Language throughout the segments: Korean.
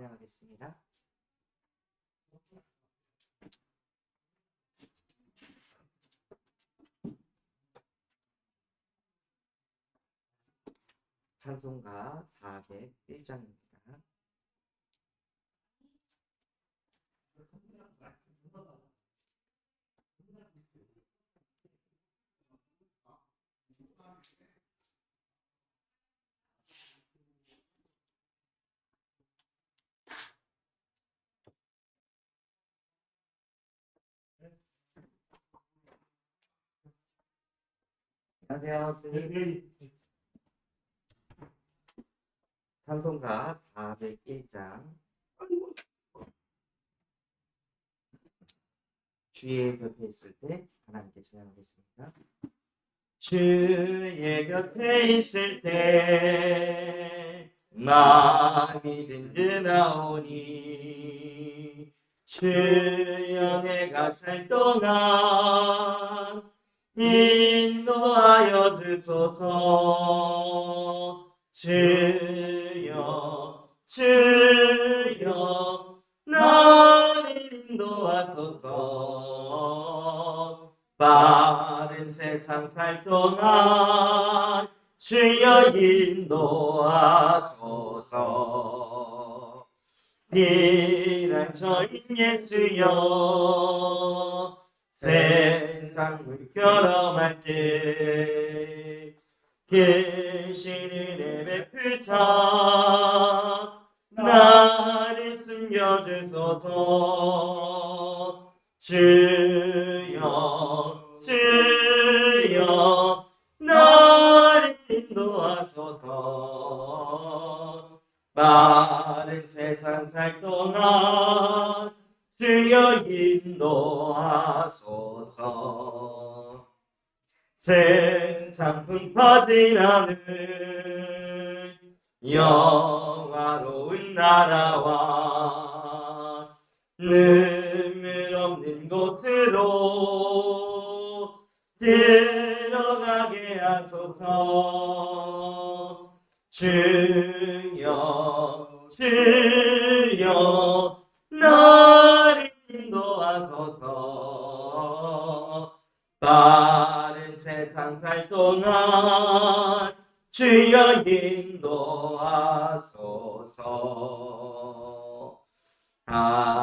찬양하겠습니다. 찬송가 401장입니다. 안녕하세요, 스님. 찬송가 401장 주의 곁에 있을 때 하나님께 찬양하겠습니다. 주의 곁에 있을 때 마음이 든든하오니 주여 내가 살 동안 인도하여 주소서. 주여 주여 나를 인도하소서. 빠른 세상 살 동안 주여 인도하소서. 비난처인 예수여 세상 물결험할 때 계시는 내 베푸자. 나를 숨겨주소서. 주여 주여 나를 인도하소서. 빠른 세상 살 동안 주여 인도하소서. 세상 풍파지나는 영화로운 나라와 눈물 없는 곳으로 들어가게 하소서. 주여 주여 빠른 세상 살 동안 주여 인도하소서 아멘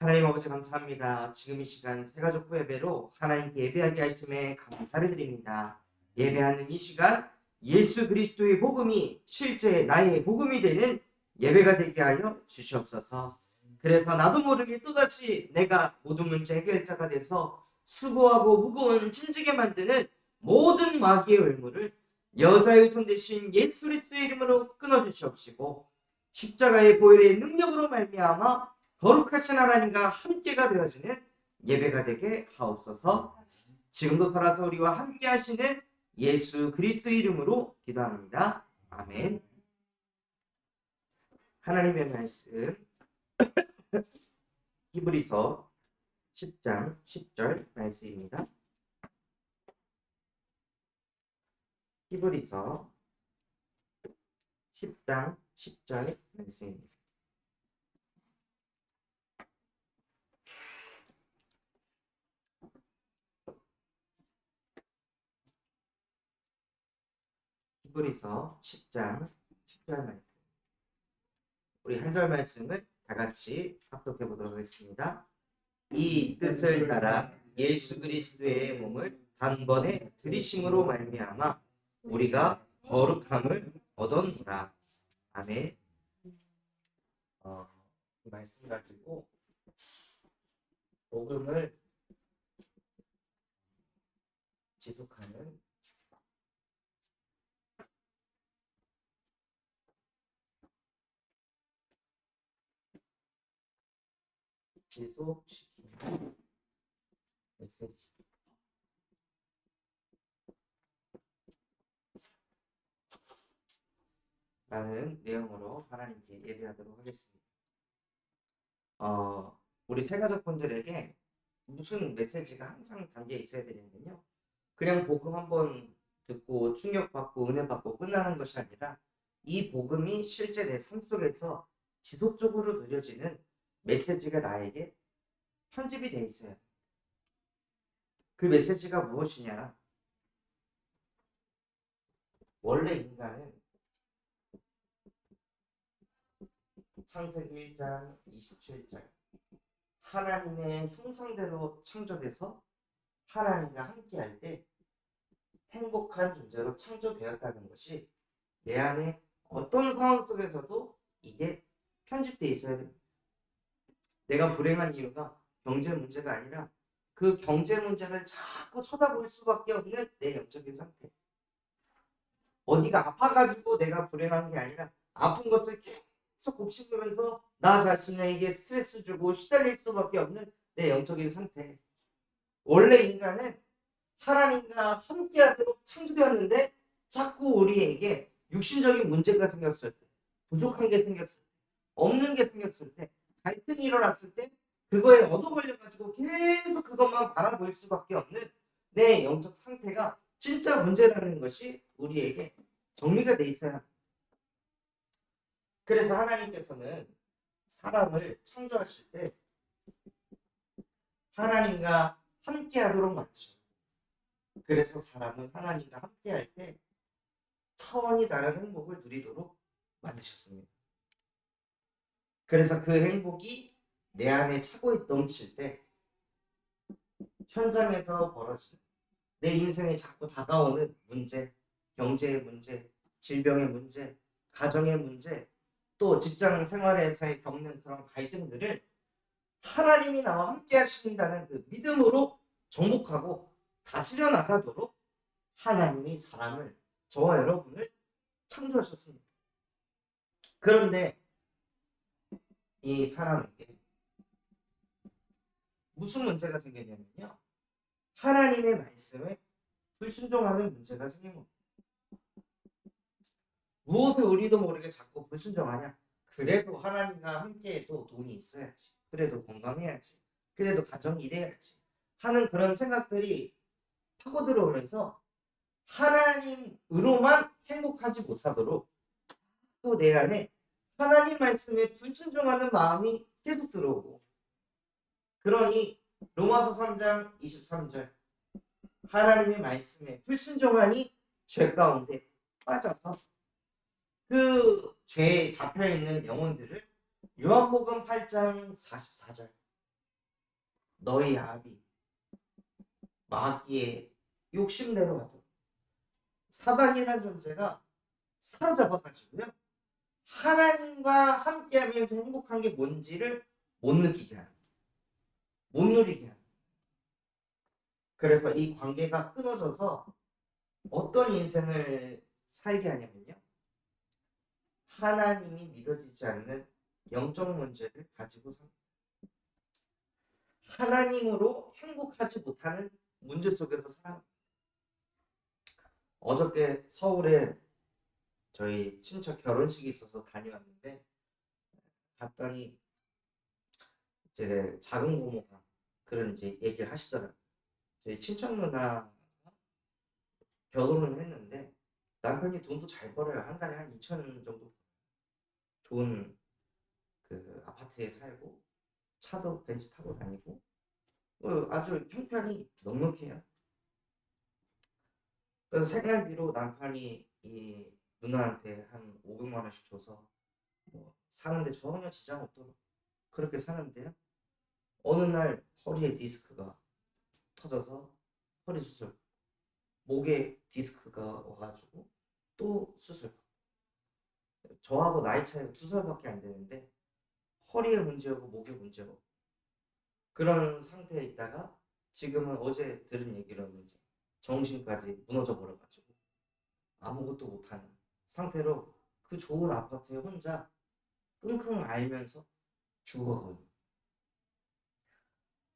하나님 아버지 감사합니다. 지금 이 시간 새가족 예배로 하나님께 예배하게 하심에 감사를 드립니다. 예배하는 이 시간 예수 그리스도의 복음이 실제 나의 복음이 되는 예배가 되게 하여 주시옵소서. 그래서 나도 모르게 또다시 내가 모든 문제 해결자가 돼서 수고하고 무거운 짐지게 만드는 모든 마귀의 얼물을 여자의 손 대신 예수 그리스도의 이름으로 끊어 주시옵시고 십자가의 보혈의 능력으로 말미암아 거룩하신 하나님과 함께가 되어지는 예배가 되게 하옵소서. 지금도 살아서 우리와 함께 하시는 예수 그리스도 이름으로 기도합니다. 아멘. 하나님의 말씀 히브리서 10장 10절 말씀입니다. 히브리서 10장 10절 말씀입니다. 히브리서 10장 10절 말씀. 우리 한 절 말씀을 다 같이 합독해 보도록 하겠습니다. 이 뜻을 따라 예수 그리스도의 몸을 단번에 들이심으로 말미암아 우리가 거룩함을 얻었노라. 아멘. 어, 이 말씀 가지고 복음을 지속하는 지속시키는 메시지. 라는 내용으로 하나님께 예배하도록 하겠습니다. 어, 우리 새가족분들에게 무슨 메시지가 항상 담겨 있어야 되냐면요. 그냥 복음 한번 듣고 충격받고 은혜 받고 끝나는 것이 아니라 이 복음이 실제 내 삶 속에서 지속적으로 누려지는 메시지가 나에게 편집이 돼 있어요. 그 메시지가 무엇이냐? 원래 인간은 창세기 1장 27절 하나님의 형상대로 창조돼서 하나님과 함께할 때 행복한 존재로 창조되었다는 것이 내 안에 어떤 상황 속에서도 이게 편집돼 있어야 됩니다. 내가 불행한 이유가 경제 문제가 아니라 그 경제 문제를 자꾸 쳐다볼 수밖에 없는 내 영적인 상태. 어디가 아파가지고 내가 불행한 게 아니라 아픈 것을 계속 곱씹으면서 나 자신에게 스트레스 주고 시달릴 수밖에 없는 내 영적인 상태. 원래 인간은 하나님과 함께하도록 창조되었는데 자꾸 우리에게 육신적인 문제가 생겼을 때, 부족한 게 생겼을 때, 없는 게 생겼을 때, 갈등이 일어났을 때 그거에 얻어 걸려가지고 계속 그것만 바라볼 수밖에 없는 내 영적 상태가 진짜 문제라는 것이 우리에게 정리가 돼 있어야 합니다. 그래서 하나님께서는 사람을 창조하실 때 하나님과 함께 하도록 만드셨어요. 그래서 사람은 하나님과 함께 할 때 차원이 다른 행복을 누리도록 만드셨습니다. 그래서 그 행복이 내 안에 차고 넘칠 때 현장에서 벌어지는 내 인생에 자꾸 다가오는 문제, 경제의 문제, 질병의 문제, 가정의 문제, 또 직장 생활에서 겪는 그런 갈등들을 하나님이 나와 함께 하신다는 그 믿음으로 정복하고 다스려 나가도록 하나님이 사람을 저와 여러분을 창조하셨습니다. 그런데 이 사람에게 무슨 문제가 생겼냐면요. 하나님의 말씀에 불순종하는 문제가 생긴 겁니다. 무엇을 우리도 모르게 자꾸 불순종하냐? 그래도 하나님과 함께해도 돈이 있어야지. 그래도 건강해야지. 그래도 가정이 이래야지. 하는 그런 생각들이 파고 들어오면서 하나님으로만 행복하지 못하도록 또 내 안에 하나님 말씀에 불순종하는 마음이 계속 들어오고. 그러니 로마서 3장 23절. 하나님의 말씀에 불순종하니 죄 가운데 빠져서 그 죄에 잡혀 있는 영혼들을 요한복음 8장 44절. 너희 아비 마귀의 욕심대로 가도 사단이라는 존재가 사로잡아가지고요 하나님과 함께하면서 행복한 게 뭔지를 못 느끼게 하는 못 누리게 하는 그래서 이 관계가 끊어져서 어떤 인생을 살게 하냐면요 하나님이 믿어지지 않는 영적 문제를 가지고 삽니다. 하나님으로 행복하지 못하는 문제 속에서 살아. 어저께 서울에 저희 친척 결혼식이 있어서 다녀왔는데 갔더니 제 작은 고모가 그런 이제 얘기를 하시더라고요. 저희 친척 누나 결혼을 했는데 남편이 돈도 잘 벌어요. 한 달에 한 2천 원 정도 좋은 그 아파트에 살고 차도 벤츠 타고 다니고 어, 아주 형편이 넉넉해요. 그래서 생활비로 남편이 이 누나한테 한 500만 원씩 줘서 뭐 사는데 전혀 지장 없도록 그렇게 사는데요. 어느 날 허리에 디스크가 터져서 허리 수술, 목에 디스크가 와가지고 또 수술. 저하고 나이 차이가 두 살밖에 안 되는데 허리에 문제고 목에 문제고 그런 상태에 있다가 지금은 어제 들은 얘기로는 이제 정신까지 무너져 버려가지고 아무것도 못하는 상태로 그 좋은 아파트에 혼자 끙끙 앓면서 죽어가거든요.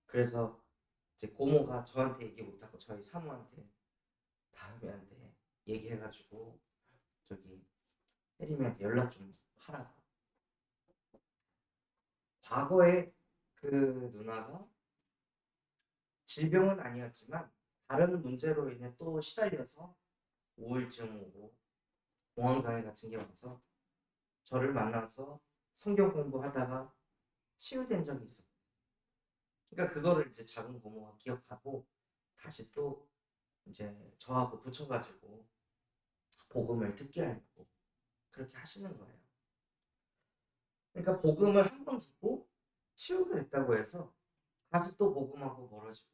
그래서 이제 고모가 저한테 얘기 못하고 저희 사모한테 다음에한테 얘기해가지고 저기 혜림이한테 연락 좀 하라고. 과거에 그 누나가 질병은 아니었지만 다른 문제로 인해 또 시달려서 우울증 오고 공황장애 같은 게 와서 저를 만나서 성경 공부하다가 치유된 적이 있어요. 그러니까 그거를 이제 작은 고모가 기억하고 다시 또 이제 저하고 붙여가지고 복음을 듣게 하려고 그렇게 하시는 거예요. 그러니까 복음을 한 번 듣고 치유가 됐다고 해서 다시 또 복음하고 멀어지고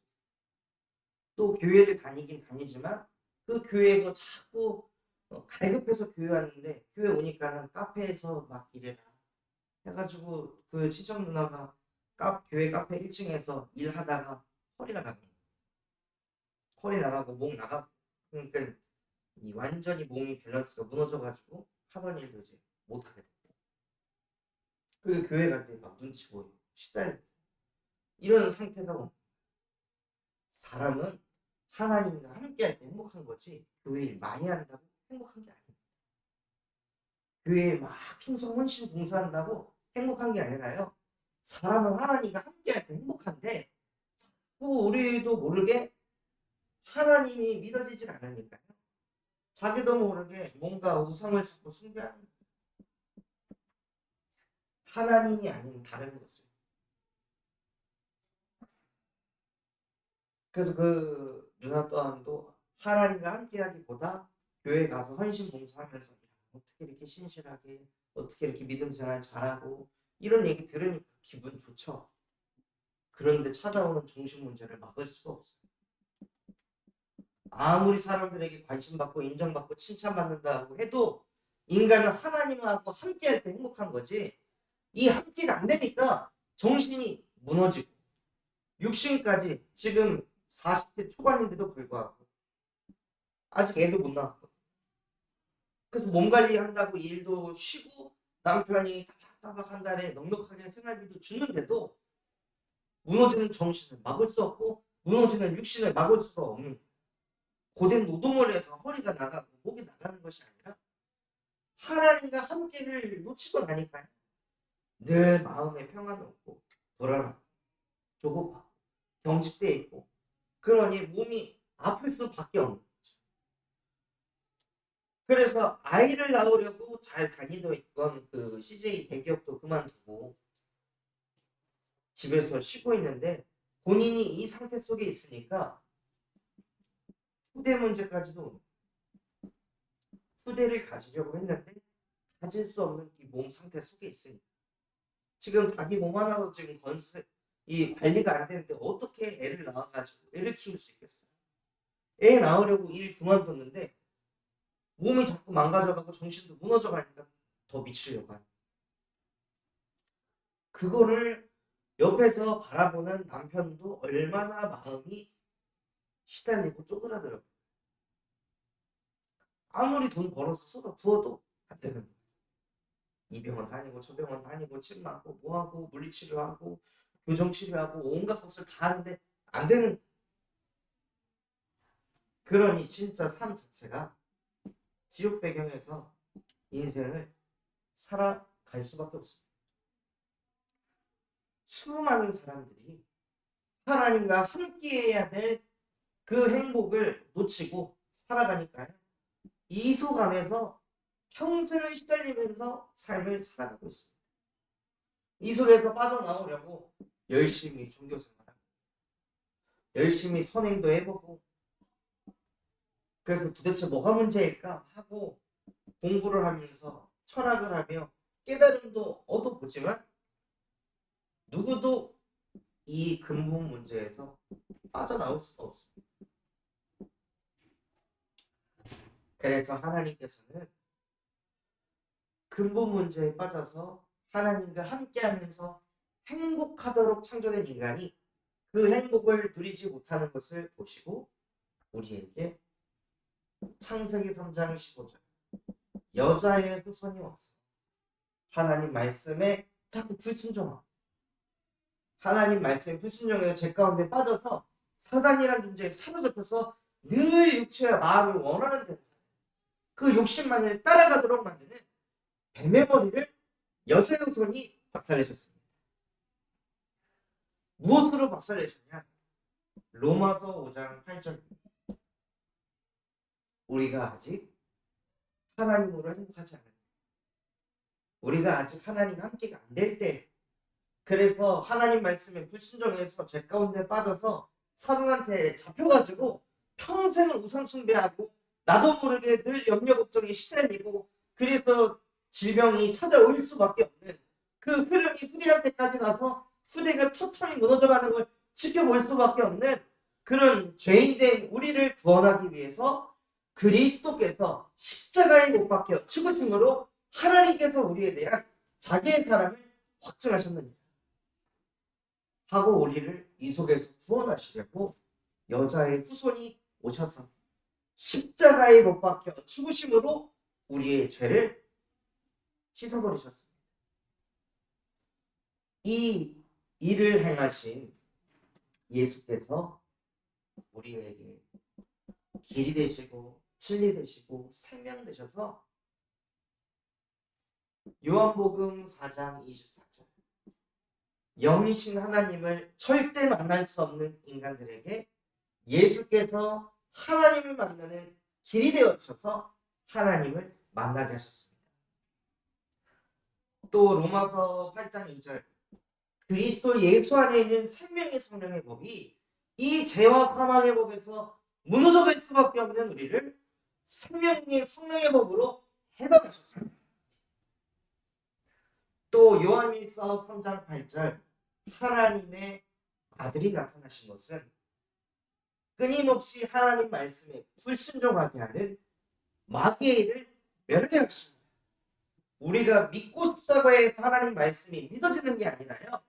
또 교회를 다니긴 다니지만 그 교회에서 자꾸 어, 갈급해서 교회 왔는데 교회 오니까는 카페에서 막 일해라 해가지고 그 친척 누나가 카, 교회 카페 1층에서 일하다가 허리가 나간 거예요. 허리 나가고 목 나가 그러니까 이 완전히 몸이 밸런스가 무너져가지고 하던 일도 이제 못하게 됐고 그 교회 갈 때 막 눈치 보이고 시달리고 이런 상태가 온. 사람은 하나님과 함께 할 때 행복한 거지 교회 일 많이 한다고 행복한 게 아닙니다. 교회에 막 충성 헌신 봉사한다고 행복한 게 아니라요. 사람은 하나님과 함께할 때 행복한데 자꾸 우리도 모르게 하나님이 믿어지질 않으니까요. 자기도 모르게 뭔가 우상을 숭고 숭배하는. 하나님이 아닌 다른 것을. 그래서 그 누나 또한도 하나님과 함께하기보다 교회 가서 헌신 봉사하면서 야, 어떻게 이렇게 신실하게 어떻게 이렇게 믿음 생활 잘하고 이런 얘기 들으니까 기분 좋죠. 그런데 찾아오는 중심 문제를 막을 수가 없어요. 아무리 사람들에게 관심 받고 인정받고 칭찬받는다고 해도 인간은 하나님하고 함께할 때 행복한 거지. 이 함께가 안 되니까 정신이 무너지고 육신까지 지금 40대 초반인데도 불구하고 아직 애도 못 낳았고 그래서 몸 관리한다고 일도 쉬고 남편이 따박따박 한 달에 넉넉하게 생활비도 주는데도 무너지는 정신을 막을 수 없고 무너지는 육신을 막을 수가 없는. 고된 노동을 해서 허리가 나가고 목이 나가는 것이 아니라 하나님과 함께를 놓치고 나니까요. 늘 마음에 평안 없고 불안하고 조급하고 경직돼 있고 그러니 몸이 아플 수밖에 없는. 그래서 아이를 낳으려고 잘 다니던 그 CJ 대기업도 그만두고 집에서 쉬고 있는데 본인이 이 상태 속에 있으니까 후대 문제까지도. 후대를 가지려고 했는데 가질 수 없는 이 몸 상태 속에 있으니까 지금 자기 몸 하나도 지금 건스 이 관리가 안 되는데 어떻게 애를 낳아가지고 애를 키울 수 있겠어요? 애 낳으려고 일 그만뒀는데 몸이 자꾸 망가져가고 정신도 무너져가니까 더 미치려고 하는 그거를 옆에서 바라보는 남편도 얼마나 마음이 시달리고 쪼그라들어. 아무리 돈 벌어서 쏟아 부어도 안 되는. 이 병원 다니고 저 병원 다니고 침 맞고 뭐하고 물리치료하고 교정치료하고 온갖 것을 다 하는데 안 되는. 그러니 진짜 삶 자체가 지옥 배경에서 인생을 살아갈 수밖에 없습니다. 수많은 사람들이 하나님과 함께해야 될 그 행복을 놓치고 살아가니까요. 이속 안에서 평생을 시달리면서 삶을 살아가고 있습니다. 이 속에서 빠져나오려고 열심히 종교생활하고 열심히 선행도 해보고 그래서 도대체 뭐가 문제일까 하고 공부를 하면서 철학을 하며 깨달음도 얻어보지만 누구도 이 근본 문제에서 빠져나올 수가 없습니다. 그래서 하나님께서는 근본 문제에 빠져서 하나님과 함께하면서 행복하도록 창조된 인간이 그 행복을 누리지 못하는 것을 보시고 우리에게 창세기 3장 15절. 여자의 후손이 와서 하나님 말씀에 자꾸 불순종하고 하나님 말씀에 불순종해서 죄 가운데 빠져서 사단이라는 존재에 사로잡혀서 늘 육체와 마음이 원하는 대로 그 욕심만을 따라가도록 만드는 뱀의 머리를 여자의 후손이 박살내셨습니다. 무엇으로 박살내셨냐? 로마서 5장 8절 우리가 아직 하나님으로 행복하지 때, 우리가 아직 하나님과 함께가 안 될 때, 그래서 하나님 말씀에 불순종해서 죄 가운데 빠져서 사단한테 잡혀가지고 평생을 우상 숭배하고 나도 모르게 늘 염려 걱정에 시달리고 그래서 질병이 찾아올 수밖에 없는 그 흐름이 후대한테까지 가서 후대가 처참히 무너져가는 걸 지켜볼 수밖에 없는 그런 죄인된 우리를 구원하기 위해서 그리스도께서 십자가에 못 박혀 죽으심으로 하나님께서 우리에 대한 자기의 사랑을 확증하셨느니라 하고 우리를 이 속에서 구원하시려고 여자의 후손이 오셔서 십자가에 못 박혀 죽으심으로 우리의 죄를 씻어버리셨습니다. 이 일을 행하신 예수께서 우리에게 길이 되시고 진리 되시고 생명 되셔서 요한복음 4장 24절 영이신 하나님을 절대 만날 수 없는 인간들에게 예수께서 하나님을 만나는 길이 되어 주셔서 하나님을 만나게 하셨습니다. 또 로마서 8장 2절 그리스도 예수 안에 있는 생명의 성령의 법이 이 죄와 사망의 법에서 무너져갈 수밖에 없는 우리를 생명의 성령의 법으로 해방하셨습니다. 또 요한일서 3장 8절 하나님의 아들이 나타나신 것은 끊임없이 하나님 말씀에 불순종하게 하는 마귀의 일을 멸하였습니다. 우리가 믿고 싶다고 해서 하나님 말씀이 믿어지는 게 아니라요.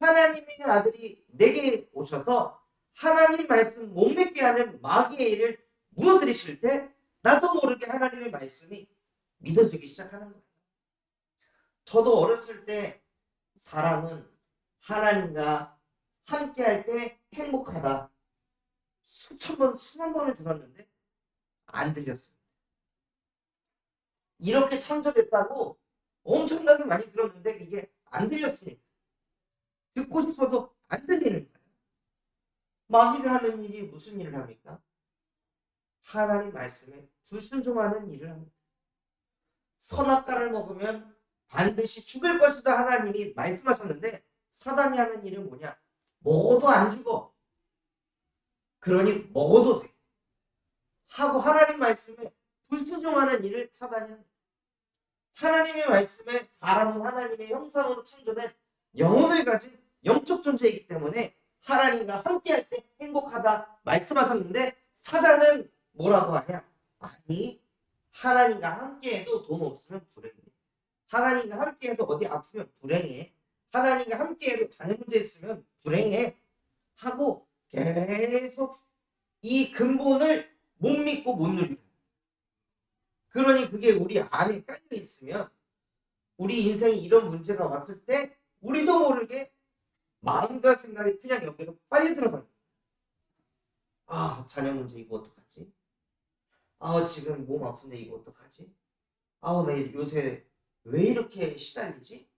하나님의 아들이 내게 오셔서 하나님 말씀 못 믿게 하는 마귀의 일을 무너뜨리실 때 나도 모르게 하나님의 말씀이 믿어지기 시작하는 거예요. 저도 어렸을 때 사람은 하나님과 함께 할 때 행복하다. 수천 번, 수만 번을 들었는데 안 들렸습니다. 이렇게 창조됐다고 엄청나게 많이 들었는데 이게 안 들렸으니까 듣고 싶어도 안 들리는 거예요. 마귀가 하는 일이 무슨 일을 합니까? 하나님 말씀에 불순종하는 일을 합니다. 선악과를 먹으면 반드시 죽을 것이다 하나님이 말씀하셨는데 사단이 하는 일은 뭐냐? 먹어도 안 죽어. 그러니 먹어도 돼. 하고 하나님 말씀에 불순종하는 일을 사단이 합니다. 하나님의 말씀에 사람은 하나님의 형상으로 창조된 영혼을 가진 영적 존재이기 때문에 하나님과 함께할 때 행복하다 말씀하셨는데 사단은 뭐라고 하냐? 아니 하나님과 함께해도 돈 없으면 불행해. 하나님과 함께해도 어디 아프면 불행해. 하나님과 함께해도 자녀 문제 있으면 불행해. 하고 계속 이 근본을 못 믿고 못 누려. 그러니 그게 우리 안에 깔려 있으면 우리 인생에 이런 문제가 왔을 때 우리도 모르게 마음과 생각이 그냥 여기로 빨리 들어가요. 아, 자녀 문제 이거 어떡하지? 아, 지금 몸 아픈데 이거 어떡하지? 아, 나 요새 왜 이렇게 시달리지?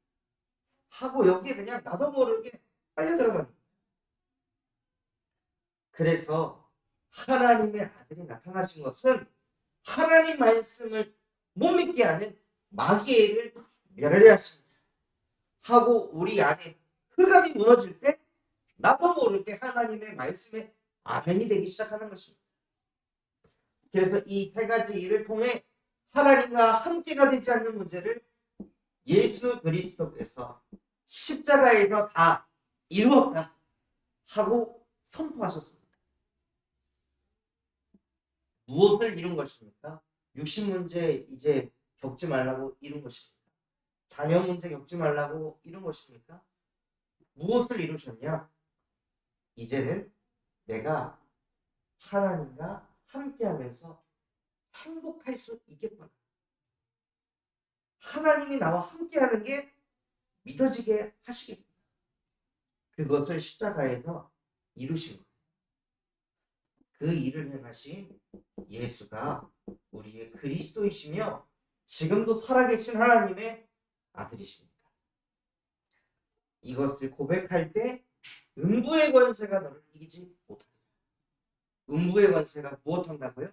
하고 여기에 그냥 나도 모르게 빨려 들어가는. 그래서 하나님의 아들이 나타나신 것은 하나님 말씀을 못 믿게 하는 일을 멸하려 하십니다. 하고 우리 안에 흑암이 무너질 때 나도 모르게 하나님의 말씀에 아멘이 되기 시작하는 것입니다. 그래서 이 세 가지 일을 통해 하나님과 함께가 되지 않는 문제를 예수 그리스도께서 십자가에서 다 이루었다 하고 선포하셨습니다. 무엇을 이룬 것입니까? 육신 문제 이제 겪지 말라고 이룬 것입니까? 자녀 문제 겪지 말라고 이룬 것입니까? 무엇을 이루셨냐? 이제는 내가 하나님과 함께하면서 행복할 수 있겠구나. 하나님이 나와 함께하는 게 믿어지게 하시겠구나. 그것을 십자가에서 이루신. 그 일을 행하신 예수가 우리의 그리스도이시며 지금도 살아계신 하나님의 아들이십니다. 이것을 고백할 때 음부의 권세가 너를 이기지. 음부의 권세가 무엇한다고요?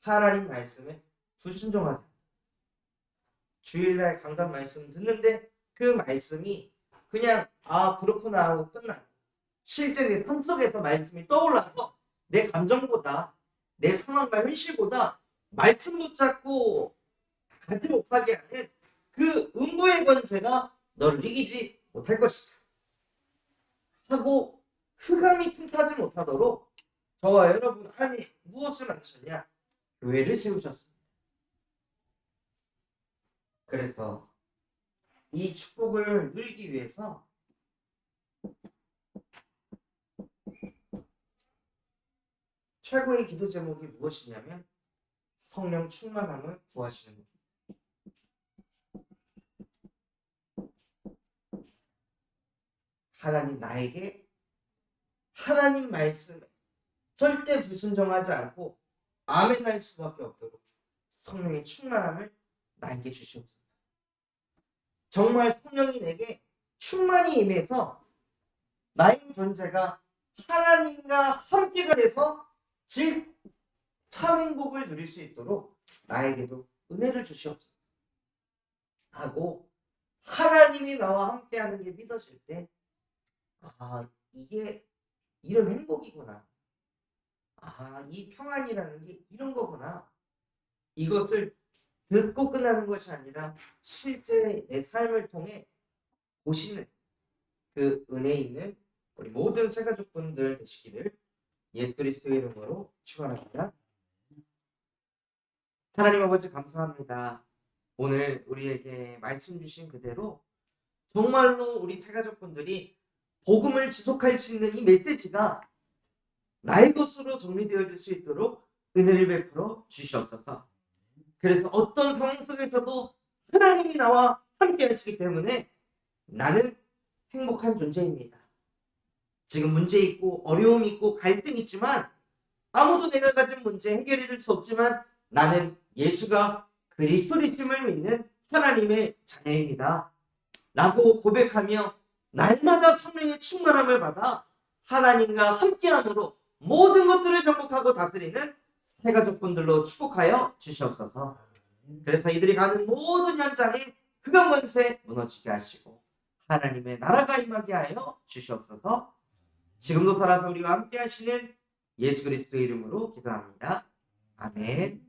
하나님 말씀에 불순종하는 주일날 강단 말씀 듣는데 그 말씀이 그냥 아 그렇구나 하고 끝나 실제 내 삶 속에서 말씀이 떠올라서 내 감정보다 내 상황과 현실보다 말씀 붙잡고 가지 못하게 하는 그 음부의 권세가 너를 이기지 못할 것이다. 하고 흑암이 틈타지 못하도록 저와 여러분 안에 무엇을 만드셨냐 교회를 세우셨습니다 그래서 이 축복을 누리기 위해서 최고의 기도 제목이 무엇이냐면 성령 충만함을 구하시는 것. 하나님 나에게 하나님 말씀에 절대 불순종하지 않고 아멘할 수밖에 없도록 성령의 충만함을 나에게 주시옵소서. 정말 성령이 내게 충만히 임해서 나의 존재가 하나님과 함께가 돼서 질참 행복을 누릴 수 있도록 나에게도 은혜를 주시옵소서. 하고 하나님이 나와 함께하는 게 믿어질 때, 아 이게 이런 행복이구나. 아 이 평안이라는 게 이런 거구나. 이것을 듣고 끝나는 것이 아니라 실제 내 삶을 통해 보시는 그 은혜 있는 우리 모든 새가족 분들 되시기를 예수 그리스도의 이름으로 축원합니다. 하나님 아버지 감사합니다. 오늘 우리에게 말씀 주신 그대로 정말로 우리 새가족 분들이 복음을 지속할 수 있는 이 메시지가 나의 것으로 정리되어질 수 있도록 은혜를 베풀어 주시옵소서. 그래서 어떤 상황 속에서도 하나님이 나와 함께 하시기 때문에 나는 행복한 존재입니다. 지금 문제 있고 어려움 있고 갈등 있지만 아무도 내가 가진 문제 해결해 줄 수 없지만 나는 예수가 그리스도이심을 믿는 하나님의 자녀입니다. 라고 고백하며 날마다 성령의 충만함을 받아 하나님과 함께함으로 모든 것들을 정복하고 다스리는 새 가족분들로 축복하여 주시옵소서. 그래서 이들이 가는 모든 현장에 흑암 권세 무너지게 하시고 하나님의 나라가 임하게 하여 주시옵소서. 지금도 살아서 우리와 함께 하시는 예수 그리스도의 이름으로 기도합니다. 아멘.